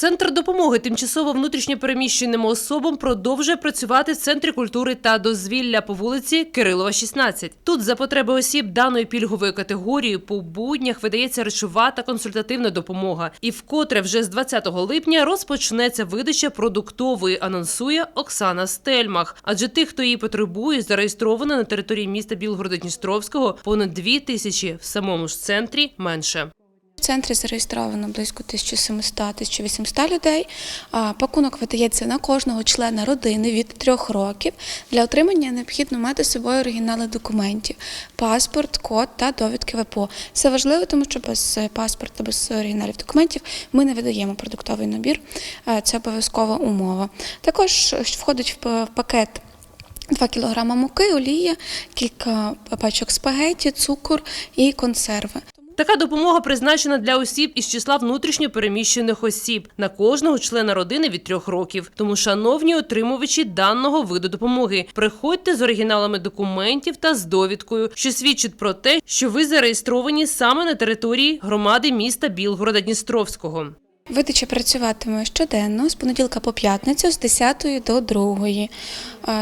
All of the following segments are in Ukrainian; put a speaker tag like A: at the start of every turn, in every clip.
A: Центр допомоги тимчасово внутрішньо переміщеним особам продовжує працювати в центрі культури та дозвілля по вулиці Кирилова, 16. Тут за потреби осіб даної пільгової категорії по буднях видається речова та консультативна допомога. І вкотре вже з 20 липня розпочнеться видача продуктової, анонсує Оксана Стельмах. Адже тих, хто її потребує, зареєстровано на території міста Білгорода-Дністровського понад дві тисячі, в самому ж центрі менше.
B: В центрі зареєстровано близько 1700-1800 людей. Пакунок видається на кожного члена родини від трьох років. Для отримання необхідно мати з собою оригінали документів, паспорт, код та довідки ВПО. Це важливо, тому що без е, паспорта, без оригіналів документів ми не видаємо продуктовий набір. Це обов'язкова умова. Також е, входить в пакет 2 кг муки, олія, кілька пачок спагеті, цукор і консерви.
A: Така допомога призначена для осіб із числа внутрішньо переміщених осіб на кожного члена родини від трьох років. Тому, шановні отримувачі даного виду допомоги, приходьте з оригіналами документів та з довідкою, що свідчить про те, що ви зареєстровані саме на території громади міста Білгорода Дністровського.
B: Видача працюватиме щоденно з понеділка по п'ятницю з 10 до 2. Е,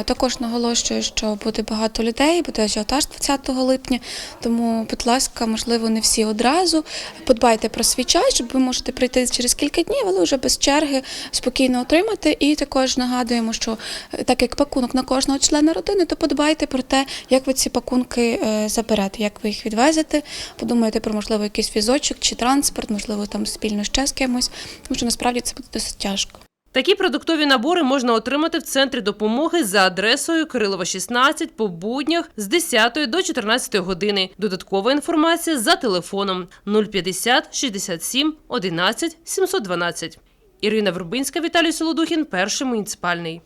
B: Також наголошую, що буде багато людей, буде ажіотаж 20 липня. Тому, будь ласка, можливо, не всі одразу. Подбайте про свій час, щоб ви можете прийти через кілька днів, але вже без черги спокійно отримати. І також нагадуємо, що е, так як пакунок на кожного члена родини, то подбайте про те, як ви ці пакунки е, заберете, як ви їх відвезете. Подумайте про можливо якийсь візочок чи транспорт, можливо, там спільно ще з кимось, тому що насправді це буде досить тяжко.
A: Такі продуктові набори можна отримати в центрі допомоги за адресою Кирилова 16 по буднях з 10 до 14 години. Додаткова інформація за телефоном 050 67 11 712. Ірина Вербинська, Віталій Солодухін, перший муніципальний.